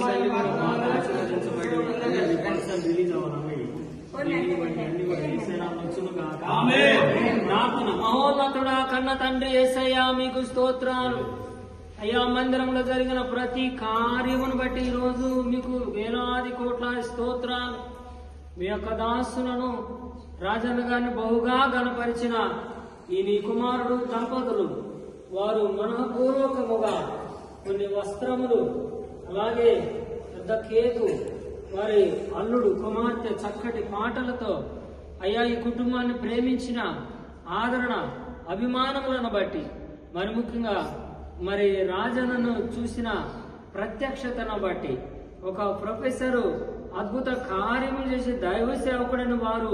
తల్లి బాగా ఆశీర్వదించబడి రిలీజ్ అవ్వాలి మహోన్నతుడా కన్న తండ్రి ఏసయ్యా మీకు స్తోత్రాలు అయ్యా మందిరంలో జరిగిన ప్రతి కార్యమును బట్టి ఈరోజు రోజు మీకు వేలాది కోట్ల స్తోత్రాలు మీ యొక్క దాసులను రాజన్న గారిని బహుగా గనపరిచిన ఈ నీ కుమారుడు దంపతులు వారు మనఃపూర్వకముగా కొన్ని వస్త్రములు అలాగే పెద్ద కేకు వారి అల్లుడు కుమార్తె చక్కటి పాటలతో అయ్యా ఈ కుటుంబాన్ని ప్రేమించిన ఆదరణ అభిమానములను బట్టి మరి ముఖ్యంగా మరి రాజనను చూసిన ప్రత్యక్షతను బట్టి ఒక ప్రొఫెసరు అద్భుత కార్యములు చేసే దైవ సేవకుడని వారు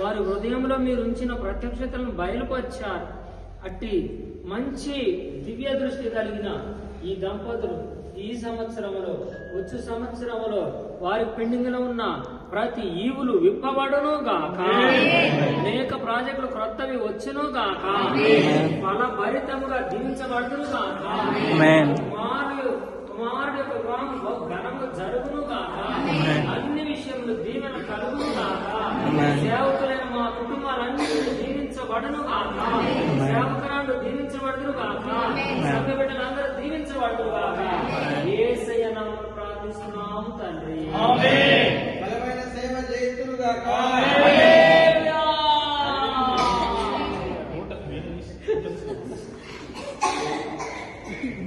వారి హృదయంలో మీరు ఉంచిన ప్రత్యక్షతలను బయలుపరిచారు. అట్టి మంచి దివ్య దృష్టి కలిగిన ఈ దంపతులు ఈ సంవత్సరములో వచ్చు సంవత్సరములో వారి పెండింగ్లో ఉన్న ప్రతి ఈవులు విప్పబడును గాక. అనేక ప్రాజెక్టులు క్రొత్తవి వచ్చును గాక. ఫలభరితముగా దీవించబడును గాక. కుమారుడు కుమారుడు యొక్క వివాహం బహు ఘనము జరుగును గాక. అన్ని విషయములు దీవెన కలుగును గాక. సేవకులైన మా కుటుంబాలన్నీ దీవించబడును గాక. దీవించబడుతురు కాక సంఘ బిడ్డలందరూ దీవించబడుతురు కాక ఏసయ్య నామమున ప్రార్థిస్తున్నాము తండ్రి. బలమైన సేవ చేయుతురు కాక